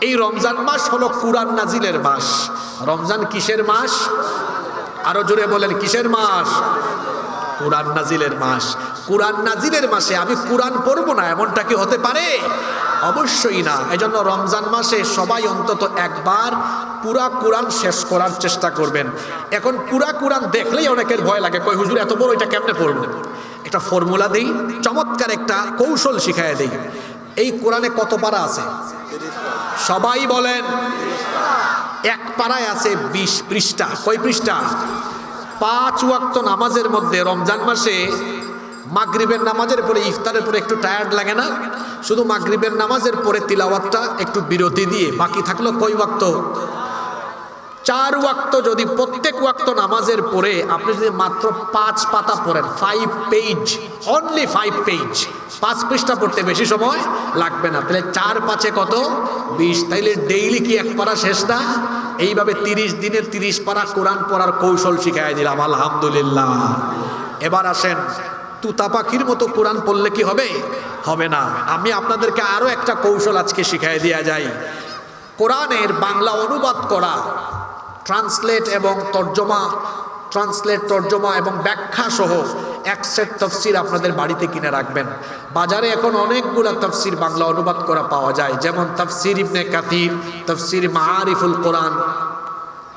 এই রমজান মাস হলো কুরআন নাজিলের মাস। রমজান কিসের মাস? আরও জোরে বলেন, কিসের মাস? কোরআন নাজিলের মাস। কোরআন নাজিলের মাসে আমি কোরআন পড়ব না, এমনটা কি হতে পারে? অবশ্যই না। এজন্য রমজান মাসে সবাই অন্তত একবার পুরা কোরআন শেষ করার চেষ্টা করবেন। এখন পুরা কোরআন দেখলেই অনেকের ভয় লাগে, কই হুজুর, এত বড় এটা কেমনে পড়ব? একটা ফর্মুলা দেই, চমৎকার একটা কৌশল শিখায় দেই। এই কোরআনে কত পারা আছে? সবাই বলেন, এক পাড়ায় আছে বিশ পৃষ্ঠা। কয় পৃষ্ঠা? পাঁচ ওয়াক্ত নামাজের মধ্যে রমজান মাসে মাগরিবের নামাজের পরে, ইফতারের পরে একটু টায়ার্ড লাগে না? শুধু মাগরিবের নামাজের পরে তিলাওয়াতটা একটু বিরতি দিয়ে বাকি থাকল কয় ওয়াক্ত? চার ওয়াক্ত যদি প্রত্যেক ওয়াক্ত নামাজের পরে আপনি যদি মাত্র পাঁচ পাতা পড়েন five page only five page পাঁচ পৃষ্ঠা পড়তে বেশি সময় লাগবে না। তাহলে চার পাঁচে কত? বিশ। তাইলে ডেইলি কি এক পারা শেষ না? এইভাবে তিরিশ দিনের তিরিশ পারা কোরআন পড়ার কৌশল শিখাই দিলাম, আলহামদুলিল্লাহ। এবার আসেন, তুতা পাখির মতো কোরআন পড়লে কি হবে? হবে না। আমি আপনাদেরকে আরও একটা কৌশল আজকে শিখাই দেওয়া যায় কোরআনের বাংলা অনুবাদ করা ট্রান্সলেট এবং তর্জমা, ট্রান্সলেট, তর্জমা এবং ব্যাখ্যা সহ এক সেট তফসির আপনাদের বাড়িতে কিনে রাখবেন। বাজারে এখন অনেকগুলো তফসির বাংলা অনুবাদ করা পাওয়া যায়। যেমন তফসির ইবনে কাতির তফসির মাহারিফুল কোরআন,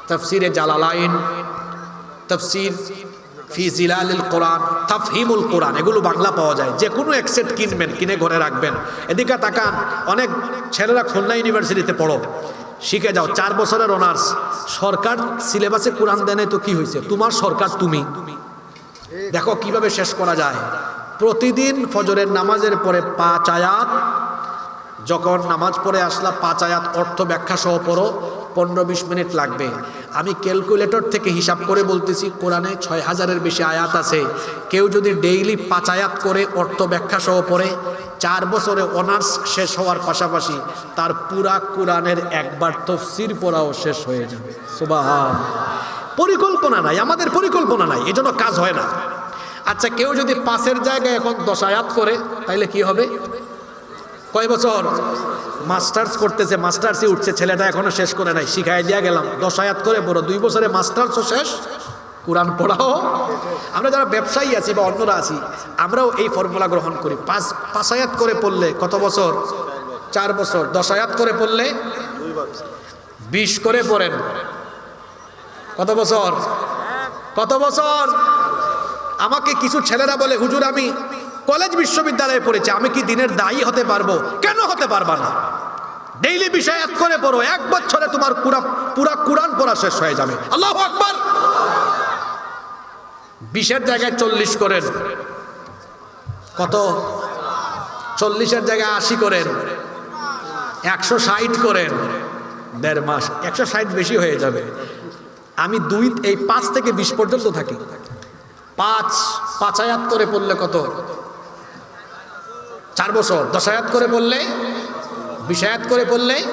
তফসিরে জালালাইন, তফসির ফি জিলালিল কোরআন, তাফহিমুল কোরআন, এগুলো বাংলা পাওয়া যায়। যে কোনো এক সেট কিনবেন, কিনে ঘরে রাখবেন। এদিকে তাকান, অনেক ছেলেরা খুলনা ইউনিভার্সিটিতে পড়ো। শিখে যাও, চার বছরের অনার্স। সরকার সিলেবাসে কোরআন দেনে তো কি হয়েছে? তোমার সরকার, তুমি। দেখো কীভাবে শেষ করা যায়। প্রতিদিন ফজরের নামাজের পরে পাঁচ আয়াত, যখন নামাজ পড়ে আসলা, পাঁচ আয়াত অর্থ ব্যাখ্যা সহ পড়ো, পনেরো বিশ মিনিট লাগবে। আমি ক্যালকুলেটর থেকে হিসাব করে বলতেছি, কোরআনে ছয় হাজারের বেশি আয়াত আছে। কেউ যদি ডেইলি পাঁচ আয়াত করে অর্থ ব্যাখ্যা সহ পড়ে চার বছরে অনার্স শেষ হওয়ার পাশাপাশি তার পুরা কোরআনের একবার তফসির পড়াও শেষ হয়ে যাবে। সুবাহ পরিকল্পনা নাই, আমাদের পরিকল্পনা নাই, এজন্য কাজ হয় না। আচ্ছা কেউ যদি পাশের জায়গায় এখন দশ আয়াত করে, তাইলে কি হবে? কয় বছর? মাস্টার্স করতেছে, মাস্টার্সই উঠছে, ছেলেটা এখনও শেষ করে নাই, শিখাই দিয়া গেলাম। দশায়াত করে বড় দুই বছরে মাস্টার্সও শেষ কোরআন পড়াও। আমরা যারা ব্যবসায়ী আছি বা অন্যরা আছি, আমরাও এই ফর্মুলা গ্রহণ করি। পাঁচ পাঁচ আয়াত করে পড়লে কত বছর? চার বছর। দশ আয়াত করে পড়লে বিশ করে পড়েন। কত বছর? কত বছর? আমাকে কিছু ছেলেরা বলে, হুজুর, আমি কলেজ বিশ্ববিদ্যালয়ে পড়েছি। আমি কি দিনের দায়ী হতে পারব? কেন হতে পারবা না? ডেইলি বিষয় এক করে পড়ো। এক বছরে তোমার পুরা পুরা কোরআন পড়া শেষ হয়ে যাবে। আল্লাহ আকবার! বিশের জায়গায় চল্লিশ করেন। কত? চল্লিশের জায়গায় আশি করেন। একশো ষাট করেন। দেড় মাস। একশো ষাট বেশি হয়ে যাবে। আমি দুই, এই পাঁচ থেকে বিশ পর্যন্ত থাকি। পাঁচ পাঁচ আয়াত করে পড়লে কত? চার বছর। দশ আয়াত করে পড়লে? বিশ আয়াত করে পড়লে?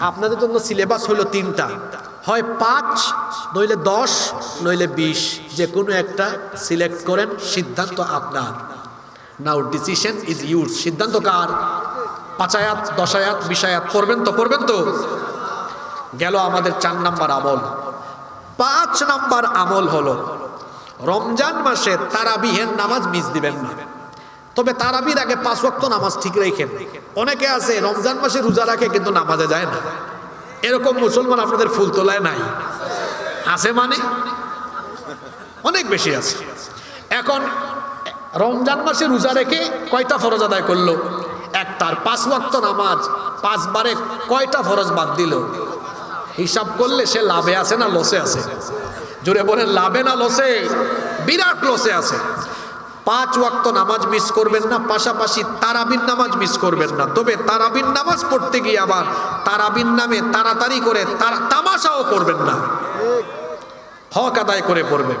আপনাদের জন্য সিলেবাস হলো তিনটা। হয় পাঁচ, নইলে দশ, নইলে বিশ। যে কোনো একটা সিলেক্ট করেন, সিদ্ধান্ত আপনার। নাও ডিসিশন ইজ ইউর সিদ্ধান্ত কার? পাঁচ আয়াত, দশ আয়াত পড়বেন তো পড়বেন তো? গেল আমাদের চার নাম্বার আমল। পাঁচ নাম্বার আমল হলো, রমজান মাসে তারাবিহের নামাজ মিস দিবেন না। তবে তারাবির আগে পাঁচ নামাজ ঠিক রেখেন। অনেকে আছে, রমজান মাসে রোজা রাখে, কিন্তু নামাজে যায় না। এরকম মুসলমান আপনাদের ফুল তোলায় নাই। আছে মানে? অনেক বেশি আছে। এখন, রমজান মাসে রোজা রেখে কয়টা ফরজ আদায় করল? একটার পাঁচ ওয়াক্ত নামাজ, পাঁচবারে কয়টা ফরজ বাদ দিল? হিসাব করলে সে লাভে আছে না লসে আছে? জোরে বলেন, লাভে না লসে? বিরাট লসে আছে। পাঁচ ওয়াক্ত নামাজ মিস করবেন না, পাশাপাশি তারাবিন নামাজ মিস করবেন না। তবে তারাবিন নামাজ পড়তে গিয়ে আবার তারাবিন নামে তাড়াতাড়ি করে তামাশাও করবেন না। হক আদায় করে পড়বেন।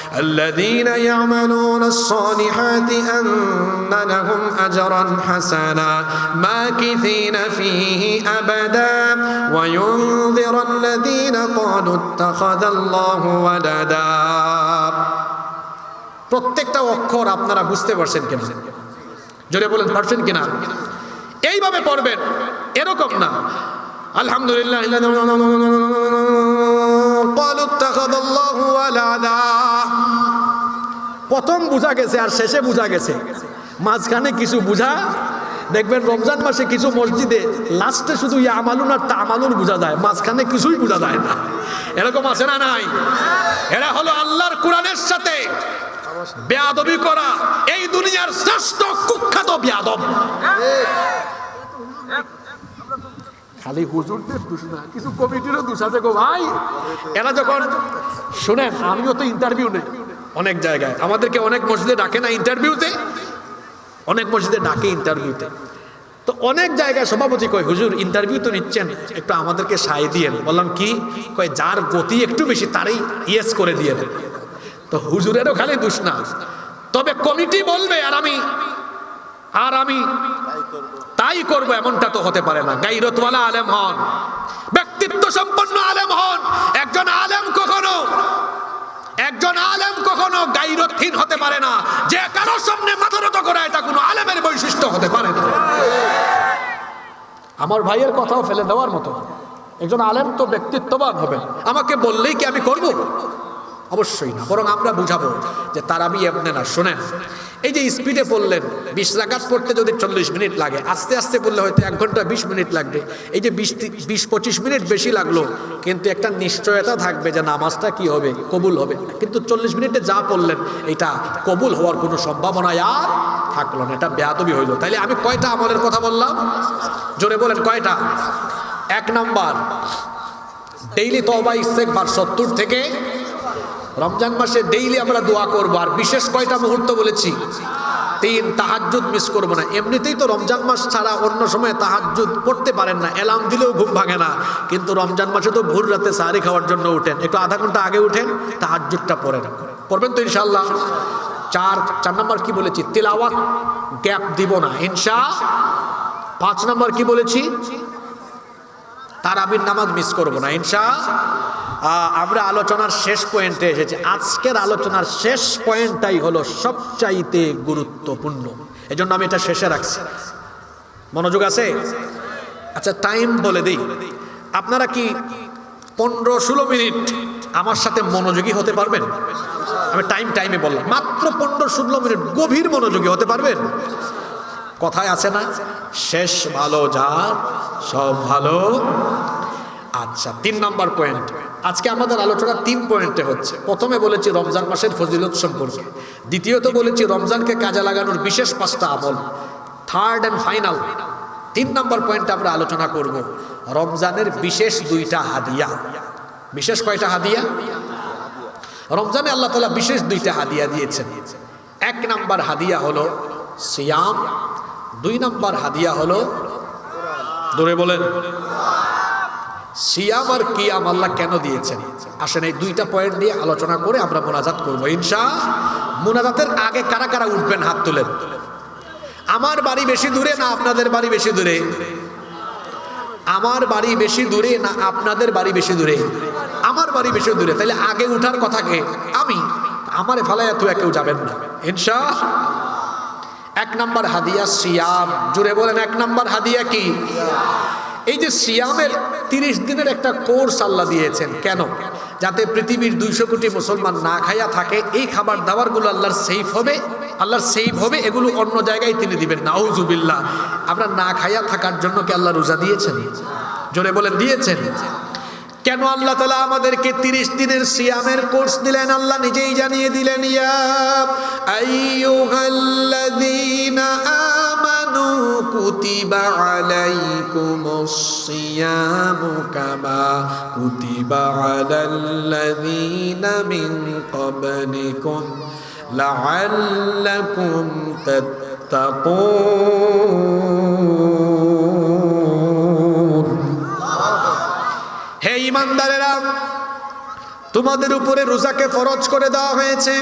الذين يعملون الصالحات أن لهم أجرا حسنا ماكثين فيه أبدا وينذر الذين قالوا اتخذ الله ولدا প্রত্যেকটা অক্ষর আপনারা বুঝতে পারছেন কিনা জোরে বলেন পারছেন কিনা এইভাবে পড়বেন এরকম না আলহামদুলিল্লাহ قالوا اتخذ الله ولدا প্রথম বোঝা গেছে আর শেষে বোঝা গেছে। মাঝখানে কিছু বোঝা দেখবেন রমজান মাসে কিছু মসজিদে লাস্টে শুধু ইয়া আমালুন আর তামালুন বোঝা যায় মাঝখানে কিছুই বোঝা যায় না। এরকম আছে না নাই? এরা হলো আল্লাহর কোরআনের সাথে বেয়াদবি করা এই দুনিয়ার শ্রেষ্ঠ কুখ্যাত বেয়াদব। খালি হুজুরদের দোষ না কিছু কমিটিরও দোষ আছে গো ভাই। এরা যখন শুনেন আমিও তো ইন্টারভিউ নেই। অনেক জায়গায়। আমাদেরকে অনেক মসজিদে ডাকে না ইন্টারভিউতে অনেক মসজিদে ডাকে ইন্টারভিউতে তো অনেক জায়গায় সভাপতি কয়, হুজুর ইন্টারভিউ তো নিচ্ছেন, একটু আমাদেরকে সায় দিয়েন। বললাম, কি? কয়, যার গতি একটু বেশি, তারই ইয়েস করে দিয়ে দেন। তো হুজুরেরও খালি দোষ না তবে কমিটি বলবে, আর আমি আর আমি তাই করব। এমনটা তো হতে পারে না। গাইরতওয়ালা আলেম হন ব্যক্তিত্ব সম্পন্ন আলেম হন। একজন আলেম কখনো একজন আলেম কখনো গাইরথীন হতে পারে না। যে কারোর সামনে মাথা নত করা এটা কোনো আলেমের বৈশিষ্ট্য হতে পারে না। আমার ভাইয়ের কথাও ফেলে দেওয়ার মতো। একজন আলেম তো ব্যক্তিত্ববান হবে। আমাকে বললেই কি আমি করব? অবশ্যই না, বরং আমরা বুঝাবো যে তারাবি এমনি না, শোনেন। এই যে স্পিডে পড়লেন বিশ রাকাত পড়তে যদি চল্লিশ মিনিট লাগে, আস্তে আস্তে পড়লে হয়তো এক ঘণ্টা বিশ মিনিট লাগবে। এই যে বিশ বিশ পঁচিশ মিনিট বেশি লাগল, কিন্তু একটা নিশ্চয়তা থাকবে যে নামাজটা কি হবে, কবুল হবে। কিন্তু চল্লিশ মিনিটে যা পড়লেন এটা কবুল হওয়ার কোনো সম্ভাবনা আর থাকল না, এটা বেয়াদবি হইল। তাইলে আমি কয়টা আমলের কথা বললাম? জোরে বলেন, কয়টা? এক নাম্বার ডেইলি তবা ইস্তেকবার সত্তর থেকে রমজান মাসে ডেইলি আমরা দোয়া করব, আর বিশেষ কয়টা মুহূর্ত বলেছি? তিন, তাহাজ্জুদ মিস করব না। এমনিতেই তো রমজান মাস ছাড়া অন্য সময় তাহাজ্জুদ পড়তে পারেন না অ্যালার্ম দিলেও ঘুম ভাঙে না। কিন্তু রমজান মাসে তো ভোর রাতে সাহারি খাওয়ার জন্য উঠেন। একটু আধা ঘণ্টা আগে উঠেন, তাহাজ্জুদটা পড়েন। পড়বেন তো ইনশাল্লাহ চার চার নম্বর কি বলেছি? তিলাওয়াত গ্যাপ দিব না। ইনশা, পাঁচ নম্বর কি বলেছি? তারাবির নামাজ মিস করব না। ইনশা আমরা আলোচনার শেষ পয়েন্টে এসেছি। আজকের আলোচনার শেষ পয়েন্টটাই হলো সবচাইতে গুরুত্বপূর্ণ। এজন্য আমি এটা শেষে রাখছি। মনোযোগ আছে? আচ্ছা টাইম বলে দিই। আপনারা কি পনেরো ষোলো মিনিট আমার সাথে মনোযোগী হতে পারবেন? আমি টাইম টাইমে বললাম। মাত্র পনেরো ষোলো মিনিট গভীর মনোযোগী হতে পারবেন? কথায় আছে না? শেষ ভালো যার সব ভালো। আচ্ছা তিন নাম্বার পয়েন্ট আজকে আমাদের আলোচনা তিন পয়েন্টে হচ্ছে, প্রথমে বলেছি রমজান মাসের ফজিলত সম্পর্কে, দ্বিতীয়ত বলেছি রমজানকে কাজে লাগানোর বিশেষ পাঁচটা আমল থার্ড অ্যান্ড ফাইনাল তিন নম্বর পয়েন্টে আমরা আলোচনা করব, রমজানের বিশেষ দুইটা হাদিয়া। বিশেষ কয়টা হাদিয়া? রমজানে আল্লাহ তালা বিশেষ দুইটা হাদিয়া দিয়েছেন। এক নাম্বার হাদিয়া হলো সিয়াম, দুই নাম্বার হাদিয়া হলো দূরে বলেন। সিয়াম আর কিয়াম আল্লাহ কেন দিয়েছেন? আসেন এই দুইটা পয়েন্ট নিয়ে আলোচনা করে আমরা মোনাজাত করব ইনশা মোনাজাতের আগে কারা কারা উঠবেন হাত তুলেন? আমার বাড়ি বেশি দূরে না আপনাদের বাড়ি বেশি দূরে? আমার বাড়ি বেশি দূরে না আপনাদের বাড়ি বেশি দূরে? আমার বাড়ি বেশি দূরে, তাহলে আগে উঠার কথা কে? আমি। আমারে ফালাইয়া তুই কেউ যাবেন না। ইনশা এক নাম্বার হাদিয়া সিয়াম। জুড়ে বলেন, এক নাম্বার হাদিয়া কি? এই যে সিয়ামের তিরিশ দিনের একটা কোর্স আল্লাহ দিয়েছেন, কেন? যাতে পৃথিবীর দুইশো কোটি মুসলমান না খাইয়া থাকে, এই খাবার দাবারগুলো আল্লাহর সেফ হবে, আল্লাহর সেফ হবে, এগুলো অন্য জায়গায় তিনি দিবেন। নাউজুবিল্লাহ। আমরা না খাইয়া থাকার জন্য কি আল্লাহ রোজা দিয়েছেন? জোরে বলেন, দিয়েছেন। কেন আল্লাহ তালা আমাদেরকে তিরিশ দিনের সিয়ামের কোর্স দিলেন? আল্লাহ নিজেই জানিয়ে দিলেন, ইয়া কুতিবা আলাইকুমুস সিয়ামু কামা কুতিবা আলাল্লাযীনা মিন ক্বাবলিকুম লাআল্লাকুম তাত্তাকুন হে ইমানদারেরা, তোমাদের উপরে রোজাকে ফরজ করে দেওয়া হয়েছে।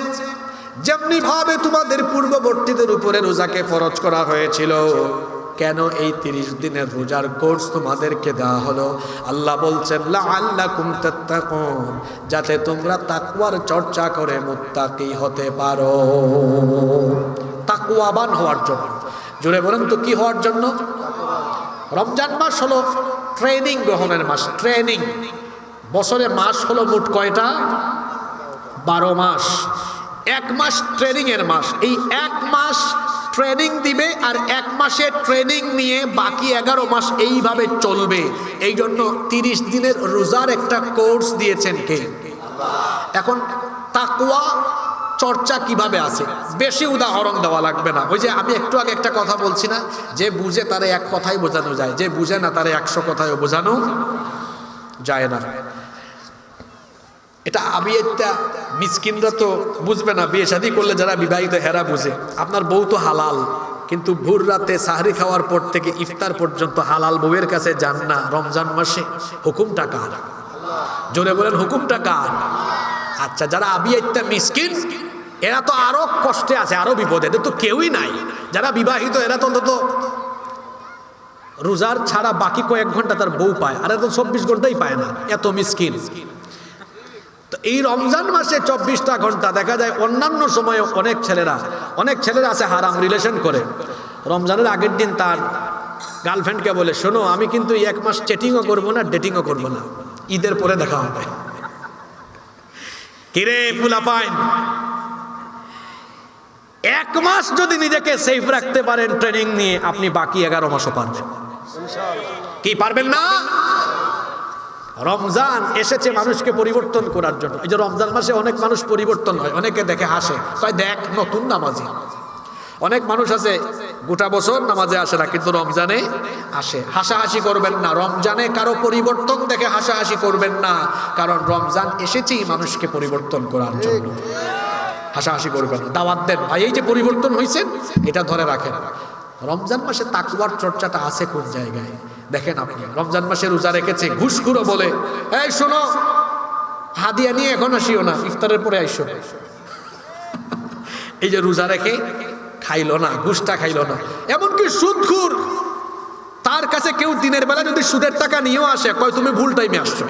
যেমনি ভাবে তোমাদের পূর্ববর্তীদের উপরে রোজাকে ফরজ করা হয়েছিল কেন এই তিরিশ দিনের রোজার কোর্স তোমাদেরকে দেওয়া হলো? আল্লাহ বলছেন তাত্তাকুন যাতে তোমরা তাকুয়ার চর্চা করে মুত্তাকি হতে পারো। তাকুয়াবান হওয়ার জন্য। জোরে বলেন তো, কি হওয়ার জন্য? রমজান মাস হলো ট্রেনিং গ্রহণের মাস, ট্রেনিং। বছরে মাস হলো মোট কয়টা? বারো মাস। এক মাস ট্রেনিং এর মাস। এই এক মাস ট্রেনিং দিবে আর এক মাসে ট্রেনিং নিয়ে বাকি এগারো মাস এইভাবে চলবে। এই জন্য তিরিশ দিনের রোজার একটা কোর্স দিয়েছেন কে? এখন তাকুয়া চর্চা কীভাবে আছে? বেশি উদাহরণ দেওয়া লাগবে না। ওই যে আমি একটু আগে একটা কথা বলছি না, যে বুঝে তারে এক কথাই বোঝানো যায়, যে বুঝে না তারে একশো কথায় বোঝানো যায় না। এটা আমি একটা মিসকিনরা তো বুঝবে না, বিয়ে শাদী করলে যারা বিবাহিত হেরা বুঝে। আপনার বউ তো হালাল, কিন্তু ভোর রাতে সাহরি খাওয়ার পর থেকে ইফতার পর্যন্ত হালাল বউয়ের কাছে যান না, রমজান মাসে। হুকুমটা কার? জোরে বলেন, হুকুমটা কার? আচ্ছা যারা আবি একটা মিসকিন, এরা তো আরও কষ্টে আছে, আরও বিপদে। এদের তো কেউই নাই। যারা বিবাহিত, এরা তো অন্তত রোজার ছাড়া বাকি কয়েক ঘণ্টা তার বউ পায়, আর এত চব্বিশ ঘন্টাই পায় না। এত মিসকিন। এই রমজান মাসে চব্বিশটা ঘণ্টা দেখা যায়, অন্যান্য সময়ে অনেক ছেলেরা অনেক ছেলেরা আছে হারাম রিলেশন করে। রমজানের আগের দিন তার গার্লফ্রেন্ডকে বলে, শোনো, আমি কিন্তু এক মাস চেটিংও করব না ডেটিংও করব না। ঈদের পরে দেখা হবে। কিরে ফুলা পাইন এক মাস যদি নিজেকে সেফ রাখতে পারেন ট্রেনিং নিয়ে আপনি বাকি এগারো মাসও পারবেন। কি, পারবেন না? রমজান এসেছে মানুষকে পরিবর্তন করার জন্য। এই যে রমজান মাসে অনেক মানুষ পরিবর্তন হয়, অনেকে দেখে হাসে। তাই দেখ, নতুন নামাজি। অনেক মানুষ আছে, গোটা বছর নামাজে আসে না, কিন্তু রমজানে আসে। হাসাহাসি করবেন না, রমজানে কারও পরিবর্তন দেখে হাসাহাসি করবেন না, কারণ রমজান এসেছেই মানুষকে পরিবর্তন করার জন্য। হাসাহাসি করবেন দাওয়াত দেন। ভাই, এই যে পরিবর্তন হয়েছেন এটা ধরে রাখেন। রমজান মাসে তাকুয়ার চর্চাটা আছে কোন জায়গায়? দেখেন আপনি, রমজান মাসে রোজা রেখেছে, ঘুষখুরো বলে। এই শোনো, হাদিয়া নিয়ে এখন আসিও না, ইফতারের পরে আইসো। এই যে রোজা রেখে খাইলো না, ঘুষটা খাইলো না, এমনকি সুদখুর, তার কাছে কেউ দিনের বেলা যদি সুদের টাকা নিয়েও আসে, কয় তুমি ভুল টাইমে আসছো।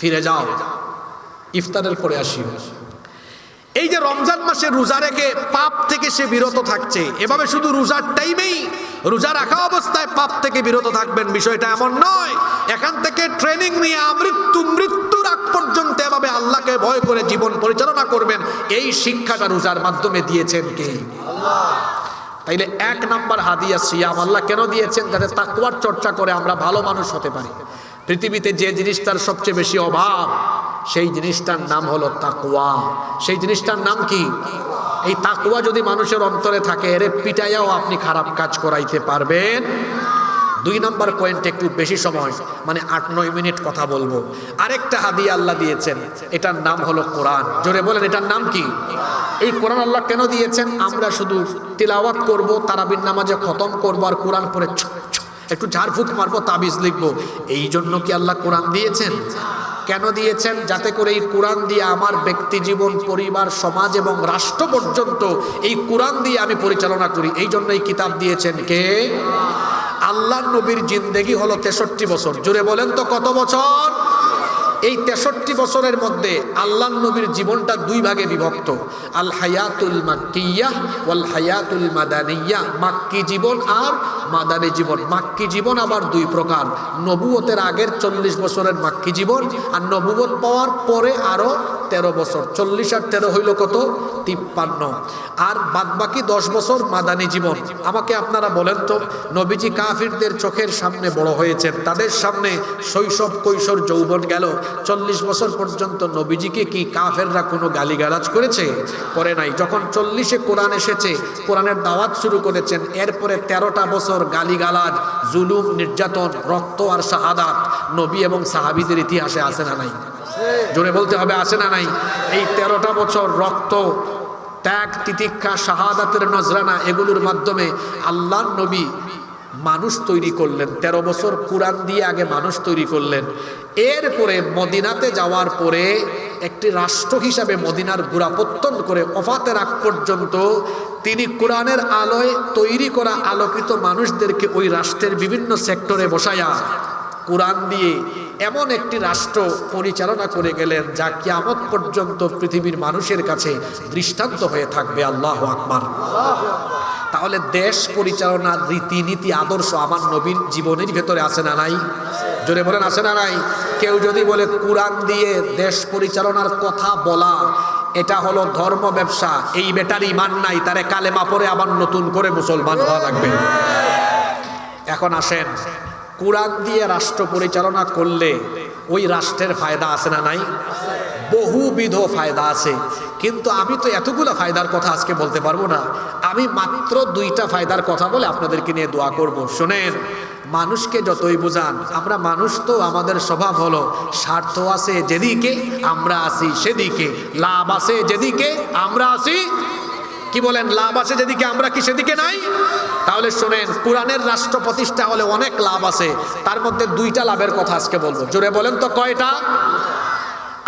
ফিরে যাও, ইফতারের পরে আসিও। এই যে রমজান মাসে রোজা রেখে পাপ থেকে সে বিরত থাকছে, এভাবে শুধু রোজার টাইমেই রোজা রাখা অবস্থায় পাপ থেকে বিরত থাকবেন, বিষয়টা এমন নয়। এখান থেকে ট্রেনিং নিয়ে আমৃত্যু, মৃত্যুর আগ পর্যন্ত এভাবে আল্লাহকে ভয় করে জীবন পরিচালনা করবেন, এই শিক্ষাটা রোজার মাধ্যমে দিয়েছেন কে? তাইলে এক নাম্বার হাদিয়া সিয়াম, আল্লাহ কেন দিয়েছেন? যাতে তাকুয়ার চর্চা করে আমরা ভালো মানুষ হতে পারি। পৃথিবীতে যে জিনিসটার সবচেয়ে বেশি অভাব সেই জিনিসটার নাম হলো তাকুয়া সেই জিনিসটার নাম কি? এই তাকুয়া যদি মানুষের অন্তরে থাকে, এরে পিটাইয়াও আপনি খারাপ কাজ করাইতে পারবেন। দুই নম্বর পয়েন্ট একটু বেশি সময় মানে আট নয় মিনিট কথা বলব। আরেকটা হাদিয়া আল্লাহ দিয়েছেন, এটার নাম হলো কোরআন। জোরে বলেন, এটার নাম কি? এই কোরআন আল্লাহ কেন দিয়েছেন? আমরা শুধু তিলাওয়াত করব, তারাবির নামাজে খতম করব, আর কোরআন পরে একটু ঝাড়ফুঁক মারবো, তাবিজ লিখব। এই জন্য কি আল্লাহ কোরআন দিয়েছেন? কেন দিয়েছেন? যাতে করে এই কোরআন দিয়ে আমার ব্যক্তি জীবন, পরিবার, সমাজ এবং রাষ্ট্র পর্যন্ত এই কোরআন দিয়ে আমি পরিচালনা করি। এই জন্য এই কিতাব দিয়েছেন কে? আল্লাহ নবীর জিন্দেগি হলো তেষট্টি বছর। জুড়ে বলেন তো, কত বছর? এই তেষট্টি বছরের মধ্যে আল্লাহ নবীর জীবনটা দুই ভাগে বিভক্ত। আল হায়াতুল মাক্কিয়া ওয়াল হায়াতুল মাদানিয়া। মাক্কি জীবন আর মাদানী জীবন। মাক্কি জীবন আবার দুই প্রকার। নবুয়তের আগের চল্লিশ বছরের মাক্কি জীবন আর নবুয়ত পাওয়ার পরে আরও তেরো বছর। চল্লিশ আর তেরো হইল কত? তিপ্পান্ন। আর বাদবাকি দশ বছর মাদানী জীবন। আমাকে আপনারা বলেন তো, নবীজি কাফিরদের চোখের সামনে বড় হয়েছেন। তাদের সামনে শৈশব কৈশোর যৌবন গেল। চল্লিশ বছর পর্যন্ত নবীজিকে কি কাফেররা কোনো গালিগালাজ করেছে? করে নাই। যখন চল্লিশে কোরআন এসেছে, কোরআনের দাওয়াত শুরু করেছেন, এরপরে তেরোটা বছর গালিগালাজ, জুলুম, নির্যাতন, রক্ত আর শাহাদাত নবী এবং সাহাবিদের ইতিহাসে আসে না নাই? জোরে বলতে হবে, আসে না নাই? এই তেরোটা বছর রক্ত, ত্যাগ, তিতিক্ষা, শাহাদাতের নজরানা, এগুলোর মাধ্যমে আল্লাহর নবী মানুষ তৈরি করলেন। ১৩ বছর কোরআন দিয়ে আগে মানুষ তৈরি করলেন। এরপরে মদিনাতে যাওয়ার পরে একটি রাষ্ট্র হিসাবে মদিনার গোড়াপত্তন করে অফাতের আগ পর্যন্ত তিনি কোরআনের আলোয় তৈরি করা আলোকিত মানুষদেরকে ওই রাষ্ট্রের বিভিন্ন সেক্টরে বসায়া কোরআন দিয়ে এমন একটি রাষ্ট্র পরিচালনা করে গেলেন, যা কিয়ামত পর্যন্ত পৃথিবীর মানুষের কাছে দৃষ্টান্ত হয়ে থাকবে। আল্লাহ আকবার। তাহলে দেশ পরিচালনার রীতিনীতি, আদর্শ আমার নবীর জীবনের ভেতরে আছে না নাই? জোরে বলেন, আছে না নাই? কেউ যদি বলে কোরআন দিয়ে দেশ পরিচালনার কথা বলা, এটা হলো ধর্ম ব্যবসা, এই বেটার ইমান নাই, তারে কালেমা পরে আবার নতুন করে মুসলমান হওয়া লাগবে। এখন আসেন, কোরআন দিয়ে রাষ্ট্র পরিচালনা করলে ওই রাষ্ট্রের ফায়দা আছে না নাই? বহুবিধ ফায়দা আছে। কিন্তু আমি তো এতগুলো ফায়দার কথা আজকে বলতে পারব না। আমি মাত্র দুইটা ফায়দার কথা বলে আপনাদেরকে নিয়ে দোয়া করব। শোনেন, মানুষকে যতই বোঝান, আমরা মানুষ তো আমাদের স্বভাব হলো, স্বার্থ আছে যেদিকে আমরা আছি সেদিকে, লাভ আছে যেদিকে আমরা আছি। কি বলেন, লাভ আছে যেদিকে আমরা কি সেদিকে নাই? তাহলে শোনেন কোরআনের রাষ্ট্র প্রতিষ্ঠা হলে অনেক লাভ আছে, তার মধ্যে দুইটা লাভের কথা আজকে বলব। জোরে বলেন তো কয়টা?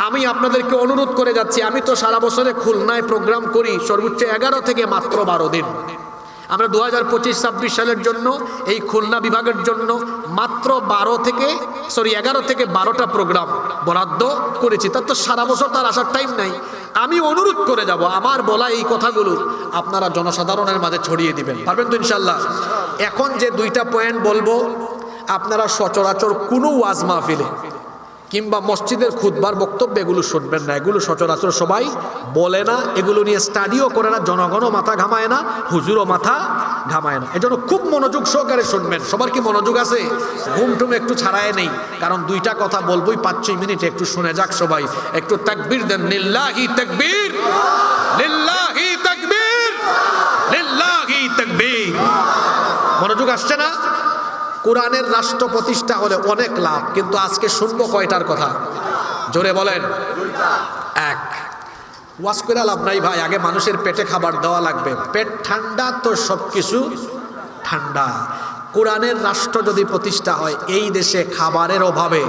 আমি আপনাদেরকে অনুরোধ করে যাচ্ছি, আমি তো সারা বছরে খুলনায় প্রোগ্রাম করি, সর্বোচ্চ এগারো থেকে মাত্র বারো দিন। আমরা দু হাজার পঁচিশ, ছাব্বিশ সালের জন্য, এই খুলনা বিভাগের জন্য মাত্র বারো থেকে সরি এগারো থেকে বারোটা প্রোগ্রাম বরাদ্দ করেছি। তার তো সারা বছর তার আসার টাইম নাই। আমি অনুরোধ করে যাব, আমার বলা এই কথাগুলো আপনারা জনসাধারণের মাঝে ছড়িয়ে দিবেন। পারবেন তো ইনশাল্লাহ এখন যে দুইটা পয়েন্ট বলব, আপনারা সচরাচর কোনো ওয়াজ মাহফিলে কিংবা মসজিদের খুদবার বক্তব্য, এগুলো শুনবেন না। এগুলো সচরাচর সবাই বলে না। এগুলো নিয়ে স্টাডিও করে না, জনগণও মাথা ঘামায় না, হুজুরও মাথা ঘামায় না। এজন্য খুব মনোযোগ সহকারে শুনবেন। সবার কি মনোযোগ আছে? ঘুম টুম একটু ছাড়ায় নেই। কারণ দুইটা কথা বলবোই পাঁচ ছয় মিনিট। একটু শুনে যাক সবাই। একটু তাকবীর দেন। লিল্লাহি তাকবীর। লিল্লাহি তাকবীর। লিল্লাহি তাকবীর। মনোযোগ আসছে না? কোরআনের রাষ্ট্র প্রতিষ্ঠা হলে অনেক লাভ, কিন্তু আজকে শুনব কয়টার কথা? জোরে বলেন। এক ওয়াশ করে লাভ নাই ভাই, আগে মানুষের পেটে খাবার দেওয়া লাগবে। পেট ঠান্ডা তো সব কিছু ঠান্ডা। কোরআনের রাষ্ট্র যদি প্রতিষ্ঠা হয়, এই দেশে খাবারের অভাবে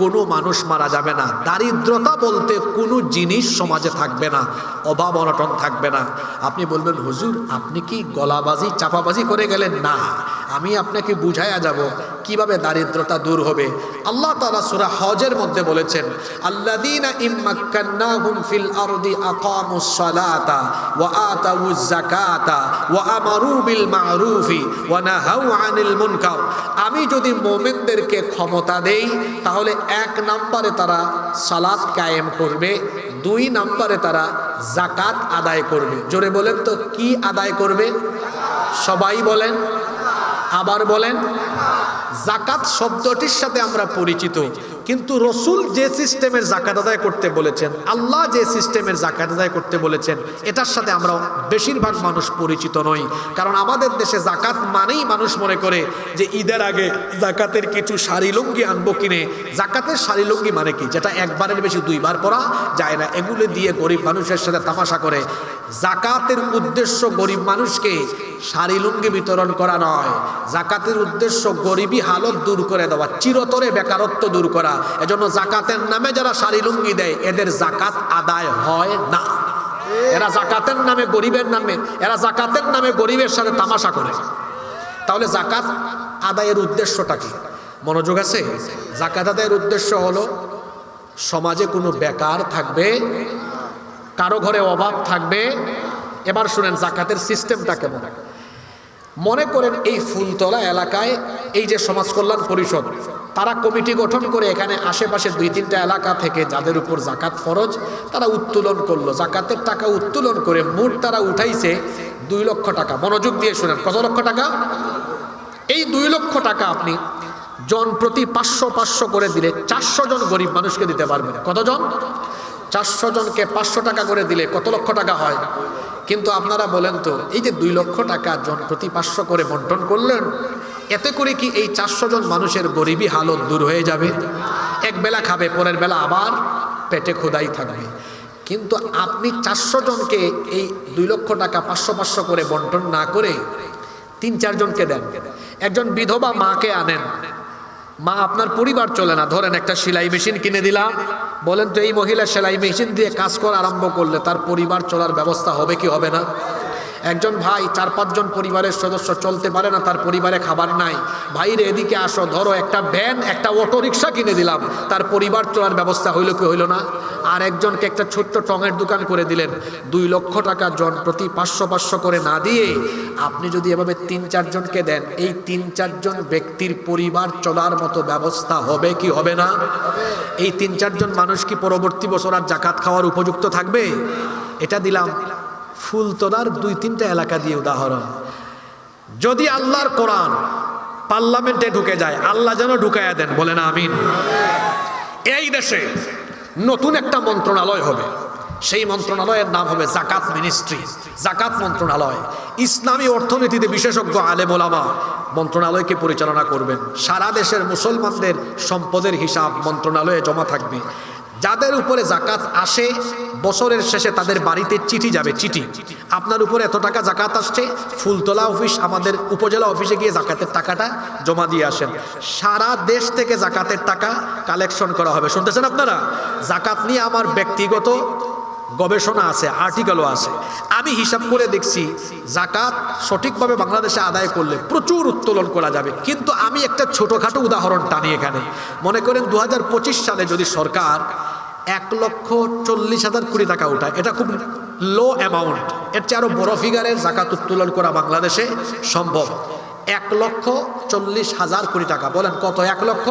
কোনো মানুষ মারা যাবে না। দারিদ্রতা বলতে কোনো জিনিস সমাজে থাকবে না, অভাব অনটন থাকবে না। আপনি বলবেন, হুজুর, আপনি কি গলাবাজি, চাপাবাজি করে গেলেন? না আমি আপনাকে বুঝাইয়া যাব কীভাবে দারিদ্রতা দূর হবে। আল্লাহ তালা সুরা হজের মধ্যে বলেছেন সালাতা ওয়া ওয়া আনিল আমি যদি মুমিনদেরকে ক্ষমতা দেই, তাহলে এক নম্বরে তারা সালাত কায়েম করবে, দুই নম্বরে তারা জাকাত আদায় করবে। জোরে বলেন তো, কি আদায় করবে? সবাই বলেন আবার বলেন জাকাত শব্দটির সাথে আমরা পরিচিত। কিন্তু রসুল যে সিস্টেমের জাকাত আদায় করতে বলেছেন, আল্লাহ যে সিস্টেমের জাকাত আদায় করতে বলেছেন, এটার সাথে আমরা বেশিরভাগ মানুষ পরিচিত নই। কারণ আমাদের দেশে জাকাত মানেই মানুষ মনে করে যে ঈদের আগে জাকাতের কিছু শাড়ি লুঙ্গি আনব কিনে। জাকাতের শাড়ি লুঙ্গি মানে কি? যেটা একবারের বেশি দুইবার পরা যায় না, এগুলো দিয়ে গরিব মানুষের সাথে তামাশা করে। জাকাতের উদ্দেশ্য গরিব মানুষকে শাড়ি লুঙ্গি বিতরণ করা নয়। জাকাতের উদ্দেশ্য গরিবী হালত দূর করে দেওয়া, চিরতরে বেকারত্ব দূর করা। এজন্য জাকাতের নামে যারা শাড়ি লুঙ্গি দেয়, এদের জাকাত আদায় হয় না। এরা জাকাতের নামে গরিবের নামে, এরা জাকাতের নামে গরিবের সাথে তামাশা করে। তাহলে জাকাত আদায়ের উদ্দেশ্যটা কি? মনোযোগ আছে? জাকাত আদায়ের উদ্দেশ্য হলো, সমাজে কোনো বেকার থাকবে, কারও ঘরে অভাব থাকবে। এবার শুনেন, জাকাতের সিস্টেমটা কেমন? মনে করেন এই ফুলতলা এলাকায় এই যে সমাজ কল্যাণ পরিষদ, তারা কমিটি গঠন করে এখানে আশেপাশে দুই তিনটা এলাকা থেকে যাদের উপর জাকাত ফরজ, তারা উত্তোলন করল। জাকাতের টাকা উত্তোলন করে মোট তারা উঠাইছে দুই লক্ষ টাকা। মনোযোগ দিয়ে শুনেন, কত লক্ষ টাকা? এই দুই লক্ষ টাকা আপনি জন প্রতি পাঁচশো পাঁচশো করে দিলে চারশো জন গরিব মানুষকে দিতে পারবেন। কতজন? চারশো জনকে পাঁচশো টাকা করে দিলে কত লক্ষ টাকা হয়? কিন্তু আপনারা বলেন তো, এই যে দুই লক্ষ টাকা জন প্রতি পাঁচশো করে বন্টন করলেন এতে করে কি এই চারশো জন মানুষের গরিবী হালত দূর হয়ে যাবে? এক বেলা খাবে, পরের বেলা আবার পেটে খোদাই থাকবে। কিন্তু আপনি চারশো জনকে এই দুই লক্ষ টাকা পাঁচশো পাঁচশো করে বন্টন না করে তিন চারজনকে দেন। একজন বিধবা মাকে আনেন। মা, আপনার পরিবার চলে না। ধরেন একটা সেলাই মেশিন কিনে দিলাম। বলেন তো, এই মহিলা সেলাই মেশিন দিয়ে কাজ করা আরম্ভ করলে তার পরিবার চলার ব্যবস্থা হবে কি হবে না? একজন ভাই, চার, পাঁচজন পরিবারের সদস্য চলতে পারে না, তার পরিবারে খাবার নাই। ভাইরে, এদিকে আসো, ধরো একটা ভ্যান, একটা অটো রিক্সা কিনে দিলাম। তার পরিবার চলার ব্যবস্থা হইল কি হইল না? আর একজনকে একটা ছোট্ট টঙের দোকান করে দিলেন। দুই লক্ষ টাকা জন প্রতি পাঁচশো পাঁচশো করে না দিয়ে আপনি যদি এভাবে তিন চারজনকে দেন, এই তিন চারজন ব্যক্তির পরিবার চলার মতো ব্যবস্থা হবে কি হবে না? এই তিন চারজন মানুষ কি পরবর্তী বছর আর জাকাত খাওয়ার উপযুক্ত থাকবে? এটা দিলাম। ফুলতলার দুই তিনটা এলাকা দিয়ে উদাহরণ। যদি আল্লাহর কোরআন পার্লামেন্টে ঢুকে যায়, আল্লাহ যেন ঢুকাইয়া দেন বলে না আমিন। এই দেশে নতুন একটা মন্ত্রণালয় হবে। সেই মন্ত্রণালয়ের নাম হবে জাকাত মিনিস্ট্রি। জাকাত মন্ত্রণালয়। ইসলামী অর্থনীতিতে বিশেষজ্ঞ আলে বোলামা মন্ত্রণালয়কে পরিচালনা করবেন। সারা দেশের মুসলমানদের সম্পদের হিসাব মন্ত্রণালয়ে জমা থাকবে। যাদের উপরে জাকাত আসে, বছরের শেষে তাদের বাড়িতে চিঠি যাবে, চিঠি। আপনার উপরে এত টাকা জাকাত আসছে, ফুলতলা অফিস, আমাদের উপজেলা অফিসে গিয়ে জাকাতের টাকাটা জমা দিয়ে আসেন। সারা দেশ থেকে জাকাতের টাকা কালেকশন করা হবে। শুনতেছেন আপনারা? জাকাত নিয়ে আমার ব্যক্তিগত গবেষণা আছে, আর্টিকেলও আছে। আমি হিসাব করে দেখছি জাকাত সঠিকভাবে বাংলাদেশে আদায় করলে প্রচুর উত্তোলন করা যাবে। কিন্তু আমি একটা ছোটোখাটো উদাহরণ টানি এখানে। মনে করেন দু হাজার পঁচিশ সালে যদি সরকার এক লক্ষ চল্লিশ হাজার কুড়ি টাকা উঠায় এটা খুব লো অ্যামাউন্ট এর চেয়ে আরও বড় ফিগারের জাকাত উত্তোলন করা বাংলাদেশে সম্ভব। এক লক্ষ চল্লিশ হাজার কোটি টাকা। বলেন কত? এক লক্ষ